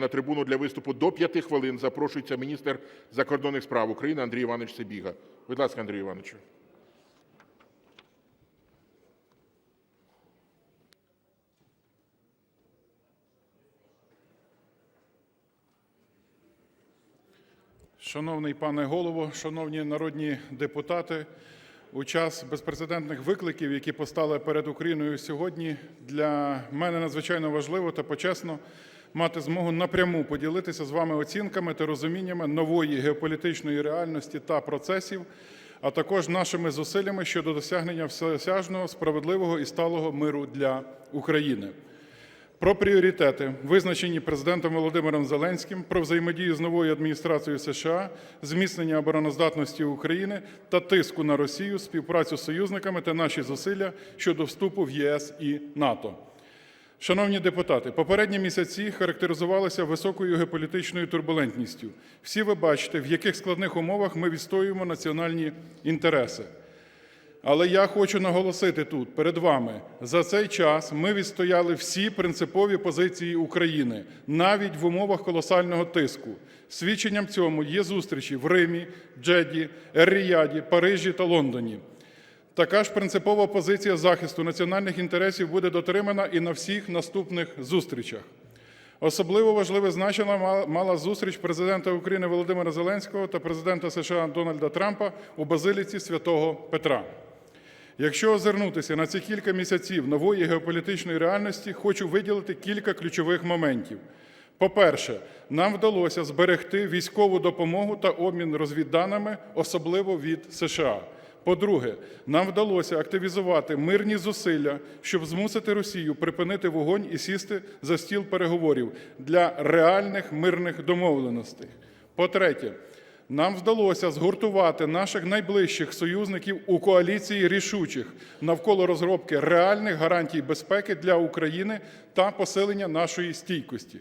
На трибуну для виступу до 5 хвилин запрошується міністр закордонних справ України Андрій Іванович Сибіга. Будь ласка, Андрій Івановичу. Шановний пане голово, шановні народні депутати, у час безпрецедентних викликів, які постали перед Україною сьогодні, для мене надзвичайно важливо та почесно мати змогу напряму поділитися з вами оцінками та розуміннями нової геополітичної реальності та процесів, а також нашими зусиллями щодо досягнення всеосяжного, справедливого і сталого миру для України. Про пріоритети, визначені президентом Володимиром Зеленським, про взаємодію з новою адміністрацією США, зміцнення обороноздатності України та тиску на Росію, співпрацю з союзниками та наші зусилля щодо вступу в ЄС і НАТО. Шановні депутати, попередні місяці характеризувалися високою геополітичною турбулентністю. Всі ви бачите, в яких складних умовах ми відстоюємо національні інтереси. Але я хочу наголосити тут перед вами: за цей час ми відстояли всі принципові позиції України, навіть в умовах колосального тиску. Свідченням цьому є зустрічі в Римі, Джеді, Ер-Ріяді, Парижі та Лондоні. Така ж принципова позиція захисту національних інтересів буде дотримана і на всіх наступних зустрічах. Особливо важливе значення мала зустріч президента України Володимира Зеленського та президента США Дональда Трампа у базиліці святого Петра. Якщо озирнутися на ці кілька місяців нової геополітичної реальності, хочу виділити кілька ключових моментів. По-перше, нам вдалося зберегти військову допомогу та обмін розвідданими, особливо від США. По-друге, нам вдалося активізувати мирні зусилля, щоб змусити Росію припинити вогонь і сісти за стіл переговорів для реальних мирних домовленостей. По-третє, нам вдалося згуртувати наших найближчих союзників у коаліції рішучих навколо розробки реальних гарантій безпеки для України та посилення нашої стійкості.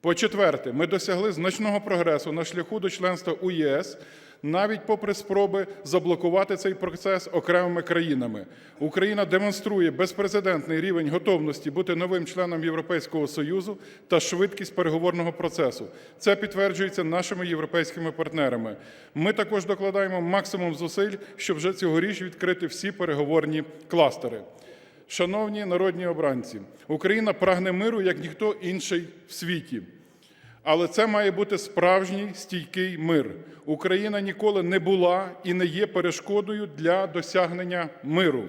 По-четверте, ми досягли значного прогресу на шляху до членства у ЄС, навіть попри спроби заблокувати цей процес окремими країнами. Україна демонструє безпрецедентний рівень готовності бути новим членом Європейського Союзу та швидкість переговорного процесу. Це підтверджується нашими європейськими партнерами. Ми також докладаємо максимум зусиль, щоб вже цьогоріч відкрити всі переговорні кластери. Шановні народні обранці, Україна прагне миру як ніхто інший в світі. Але це має бути справжній стійкий мир. Україна ніколи не була і не є перешкодою для досягнення миру.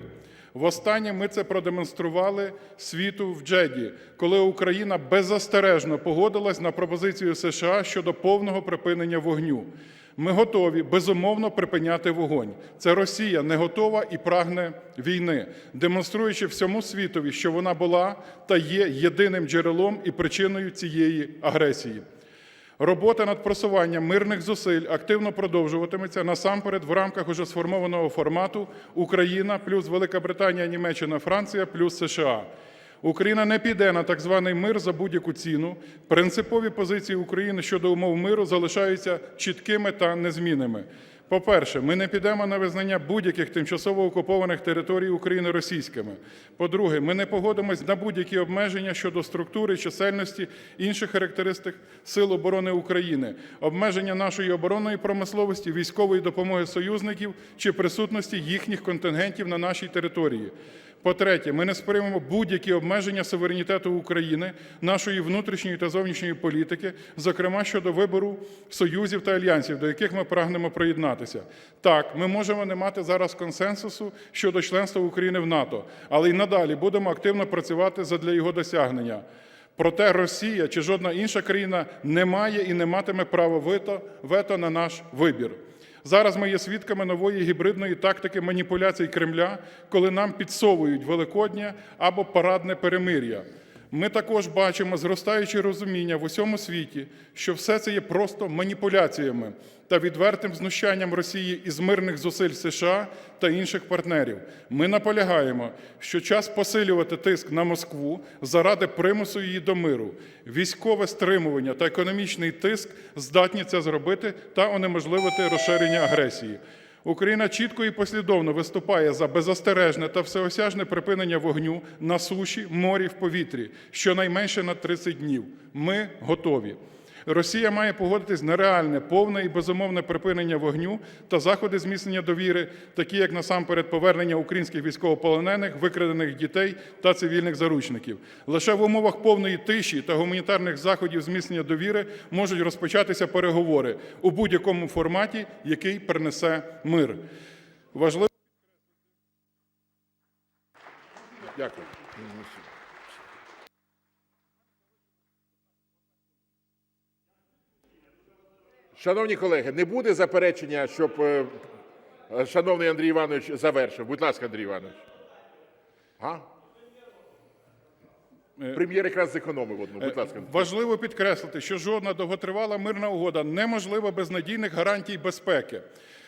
Востаннє ми це продемонстрували світу в Джеді, коли Україна беззастережно погодилась на пропозицію США щодо повного припинення вогню. Ми готові безумовно припиняти вогонь. Це Росія не готова і прагне війни, демонструючи всьому світові, що вона була та є єдиним джерелом і причиною цієї агресії. Робота над просуванням мирних зусиль активно продовжуватиметься насамперед в рамках уже сформованого формату Україна плюс Велика Британія, Німеччина, Франція плюс США. Україна не піде на так званий мир за будь-яку ціну. Принципові позиції України щодо умов миру залишаються чіткими та незмінними. По-перше, ми не підемо на визнання будь-яких тимчасово окупованих територій України російськими. По-друге, ми не погодимось на будь-які обмеження щодо структури, чисельності інших характеристик Сил оборони України, обмеження нашої оборонної промисловості, військової допомоги союзників чи присутності їхніх контингентів на нашій території. По-третє, ми не сприймемо будь-які обмеження суверенітету України, нашої внутрішньої та зовнішньої політики, зокрема щодо вибору союзів та альянсів, до яких ми прагнемо приєднатися. Так, ми можемо не мати зараз консенсусу щодо членства України в НАТО, але й надалі будемо активно працювати задля його досягнення. Проте Росія чи жодна інша країна не має і не матиме права вето, вето на наш вибір. Зараз ми є свідками нової гібридної тактики маніпуляцій Кремля, коли нам підсовують Великодня або парадне перемир'я. Ми також бачимо зростаюче розуміння в усьому світі, що все це є просто маніпуляціями та відвертим знущанням Росії із мирних зусиль США та інших партнерів. Ми наполягаємо, що час посилювати тиск на Москву заради примусу її до миру. Військове стримування та економічний тиск здатні це зробити та унеможливити розширення агресії. Україна чітко і послідовно виступає за беззастережне та всеосяжне припинення вогню на суші, морі, в повітрі, щонайменше на 30 днів. Ми готові. Росія має погодитись на реальне, повне і безумовне припинення вогню та заходи зміцнення довіри, такі як насамперед повернення українських військовополонених, викрадених дітей та цивільних заручників. Лише в умовах повної тиші та гуманітарних заходів зміцнення довіри можуть розпочатися переговори у будь-якому форматі, який принесе мир. Важливо Дякую. Шановні колеги, не буде заперечення, щоб е, е, шановний Андрій Іванович завершив. Будь ласка, Андрій Іванович. А? Прем'єр якраз зекономив одну. Будь ласка. Важливо підкреслити, що жодна довготривала мирна угода неможлива без надійних гарантій безпеки.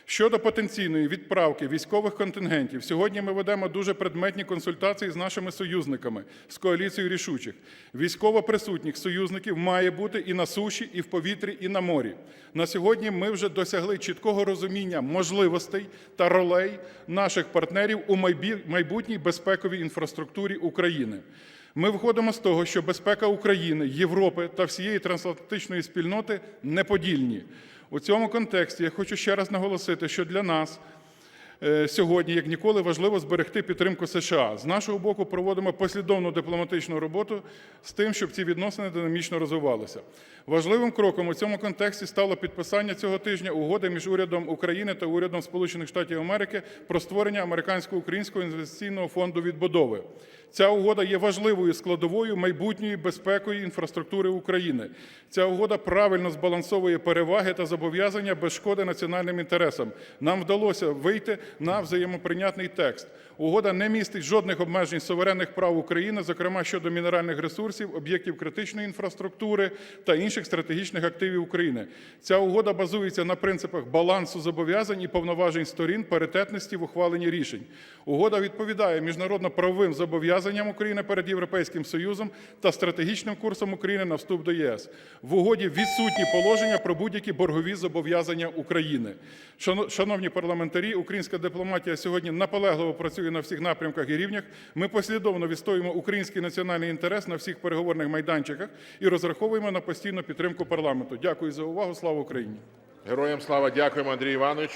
Щодо потенційної відправки військових контингентів, сьогодні ми ведемо дуже предметні консультації з нашими союзниками з коаліцією рішучих. Військово присутніх союзників має бути і на суші, і в повітрі, і на морі. На сьогодні ми вже досягли чіткого розуміння можливостей та ролей наших партнерів у майбутній безпековій інфраструктурі України. Ми виходимо з того, що безпека України, Європи та всієї трансатлантичної спільноти неподільні. У цьому контексті я хочу ще раз наголосити, що для нас сьогодні, як ніколи, важливо зберегти підтримку США. З нашого боку проводимо послідовну дипломатичну роботу з тим, щоб ці відносини динамічно розвивалися. Важливим кроком у цьому контексті стало підписання цього тижня угоди між урядом України та урядом Сполучених Штатів Америки про створення американсько-українського інвестиційного фонду відбудови. Ця угода є важливою складовою майбутньої безпекової інфраструктури України. Ця угода правильно збалансовує переваги та зобов'язання без шкоди національним інтересам. Нам вдалося вийти на взаємоприйнятний текст. Угода не містить жодних обмежень суверенних прав України, зокрема щодо мінеральних ресурсів, об'єктів критичної інфраструктури та інших стратегічних активів України. Ця угода базується на принципах балансу зобов'язань і повноважень сторін, паритетності в ухваленні рішень. Угода відповідає міжнародно-правовим зобов'язанням України перед Європейським Союзом та стратегічним курсом України на вступ до ЄС. В угоді відсутні положення про будь-які боргові зобов'язання України. Шановні парламентарі, українська дипломатія сьогодні наполегливо працює на всіх напрямках і рівнях. Ми послідовно відстоюємо український національний інтерес на всіх переговорних майданчиках і розраховуємо на постійну підтримку парламенту. Дякую за увагу. Слава Україні! Героям слава, дякуємо Андрію Івановичу.